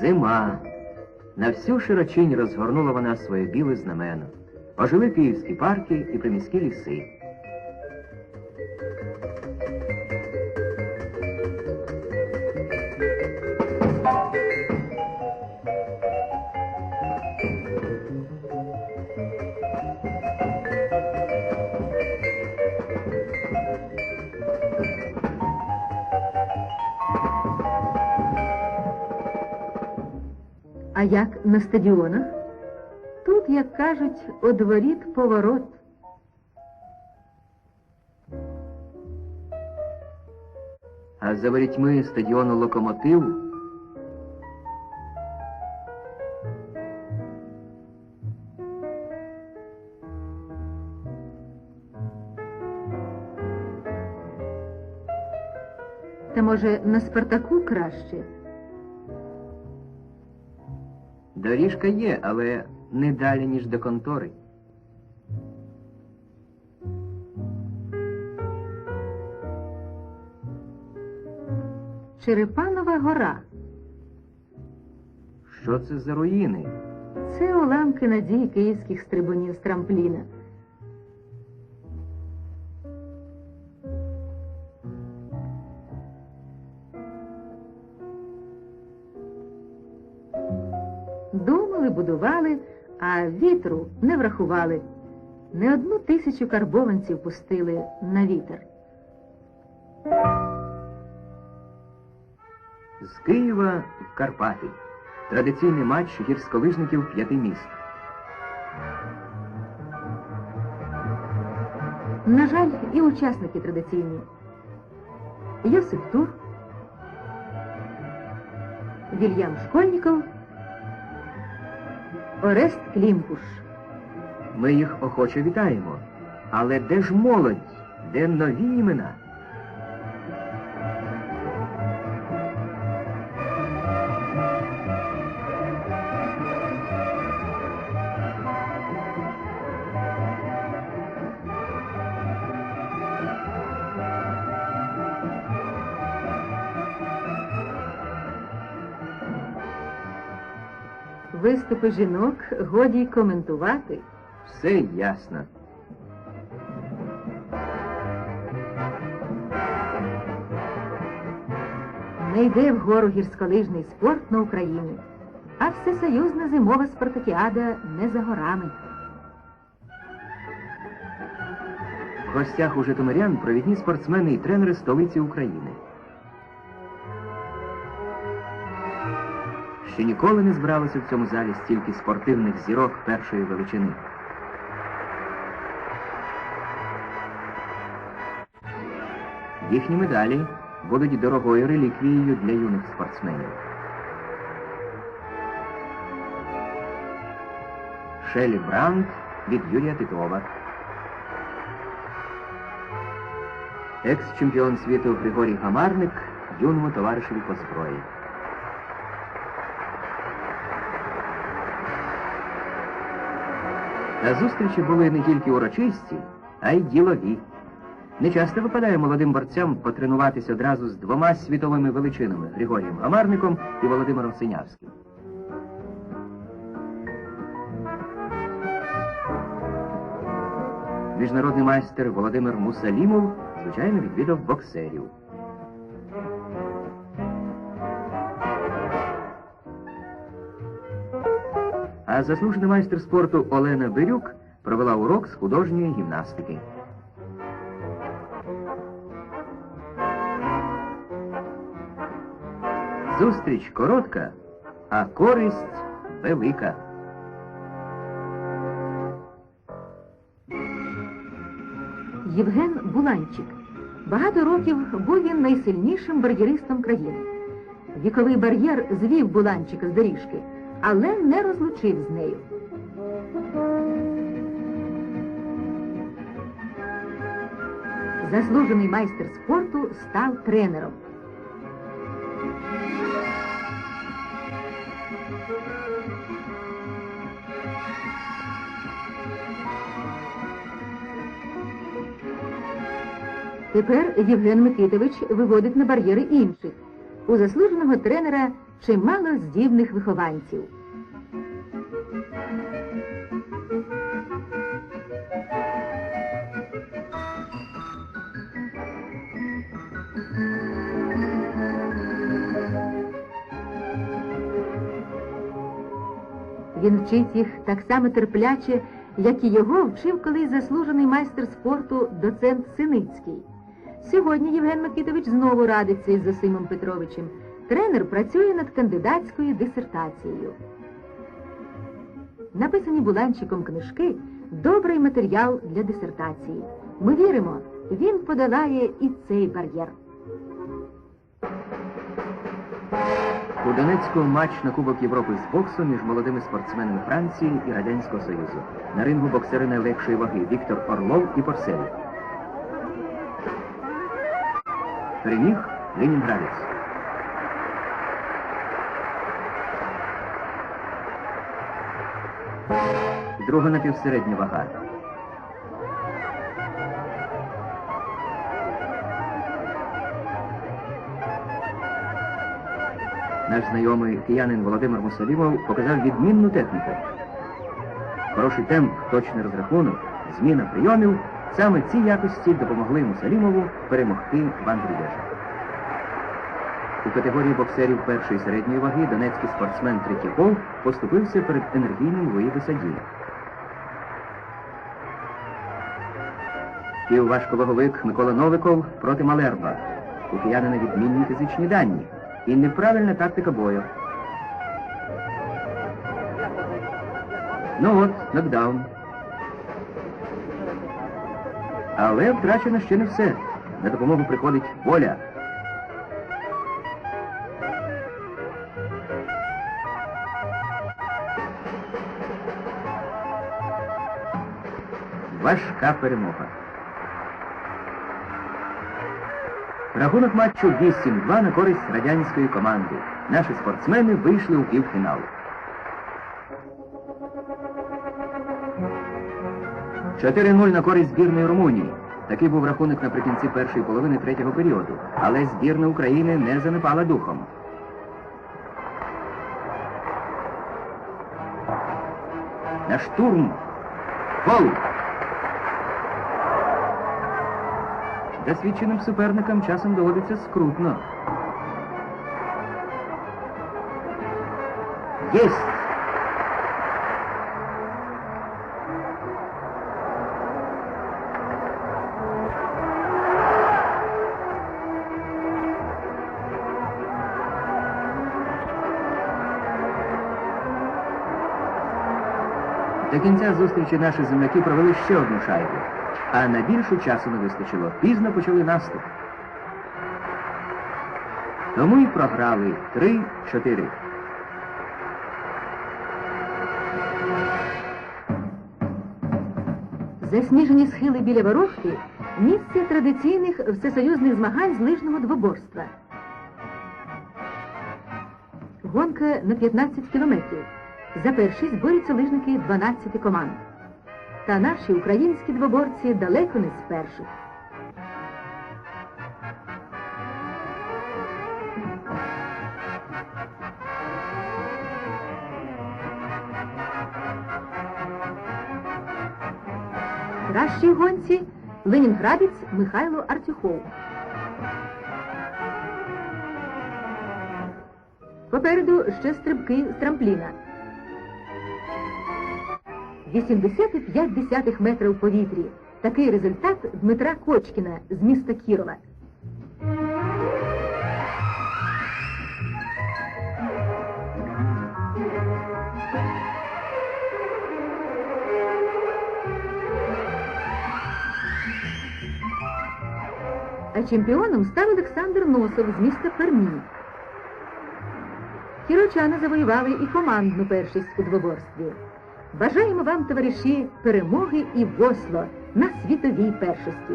Чума. На всю широчинь розгорнула вона своє біле знамено. Ожили київські парки і приміські ліси. Як на стадіонах? Тут, як кажуть, одворіт поворот. А за ворітьми стадіону локомотив Та може на Спартаку краще? Доріжка є, але не далі, ніж до контори. Черепанова гора. Що це за руїни? Це уламки надії київських стрибунів з трампліна. Думали, будували, а вітру не врахували. Не одну тисячу карбованців пустили на вітер. З Києва в Карпати. Традиційний матч гірськолижників п'яти міст. На жаль, і учасники традиційні. Йосип Тур, Вільям Школьніков, Орест Клімпуш. Ми їх охоче вітаємо. Але де ж молодь? Де нові імена? Виступи жінок годі й коментувати. Все ясно. Не йде вгору гірськолижний спорт на Україні, а всесоюзна зимова спартакіада не за горами. В гостях у Житомирян провідні спортсмени і тренери столиці України. Ще ніколи не збиралося в цьому залі стільки спортивних зірок першої величини. Їхні медалі будуть дорогою реліквією для юних спортсменів. Шелі Бранд від Юрія Титова. Екс-чемпіон світу Григорій Гамарник юному товаришеві по зброї. Та зустрічі були не тільки урочисті, а й ділові. Не часто випадає молодим борцям потренуватися одразу з двома світовими величинами Григорієм Гамарником і Володимиром Синявським. Міжнародний майстер Володимир Мусалімов, звичайно, відвідав боксерів. А заслужений майстер спорту Олена Бирюк провела урок з художньої гімнастики. Зустріч коротка, а користь велика. Євген Буланчик. Багато років був він найсильнішим бар'єристом країни. Віковий бар'єр звів Буланчика з доріжки, але не розлучив з нею. Заслужений майстер спорту став тренером. Тепер Євген Микитович виводить на бар'єри інших. У заслуженого тренера чимало здібних вихованців. Він вчить їх так само терпляче, як і його вчив колись заслужений майстер спорту доцент Синицький. Сьогодні Євген Микитович знову радиться із Зосимом Петровичем. Тренер працює над кандидатською дисертацією. Написані Буланчиком книжки добрий матеріал для дисертації. Ми віримо, він подолає і цей бар'єр. У Донецьку матч на Кубок Європи з боксу між молодими спортсменами Франції і Радянського Союзу. На рингу боксери найлегшої ваги Віктор Орлов і Порсель. Переміг Ленінградець. Друга напівсередня вага. Наш знайомий киянин Володимир Мусалімов показав відмінну техніку. Хороший темп, точний розрахунок, зміна прийомів саме ці якості допомогли Мусалімову перемогти Бандрідежа. У категорії боксерів першої середньої ваги донецький спортсмен Третьяков поступився перед енергійним Луї Висаді. Півважковаговик Микола Новиков проти Малерба. У киянина відмінні фізичні дані і неправильна тактика бою. Ну от, нокдаун. Але втрачено ще не все. На допомогу приходить воля. Важка перемога. Рахунок матчу 8-2 на користь радянської команди. Наші спортсмени вийшли у півфінал. Чотири 0 на користь збірної Румунії. Такий був рахунок наприкінці першої половини третього періоду. Але збірна України не занепала духом. На штурм. Гол! Досвідченим суперникам часом доводиться скрутно. Єсть! До кінця зустрічі наші земляки провели ще одну шайбу, а на більше часу не вистачило. Пізно почали наступ. Тому і програли 3-4. Засніжені схили біля Ворохти – місце традиційних всесоюзних змагань з лижного двоборства. Гонка на 15 кілометрів. За першість борються лижники 12 команд. Та наші українські двоборці далеко не з перших. Кращий в гонці ленінградець Михайло Артюхов. Попереду ще стрибки з трампліна. 85 метрів в повітрі. Такий результат Дмитра Кочкіна з міста Кірова. А чемпіоном став Олександр Носов з міста Пермі. Кірочани завоювали і командну першість у двоборстві. Бажаємо вам, товариші, перемоги і в Осло на світовій першості.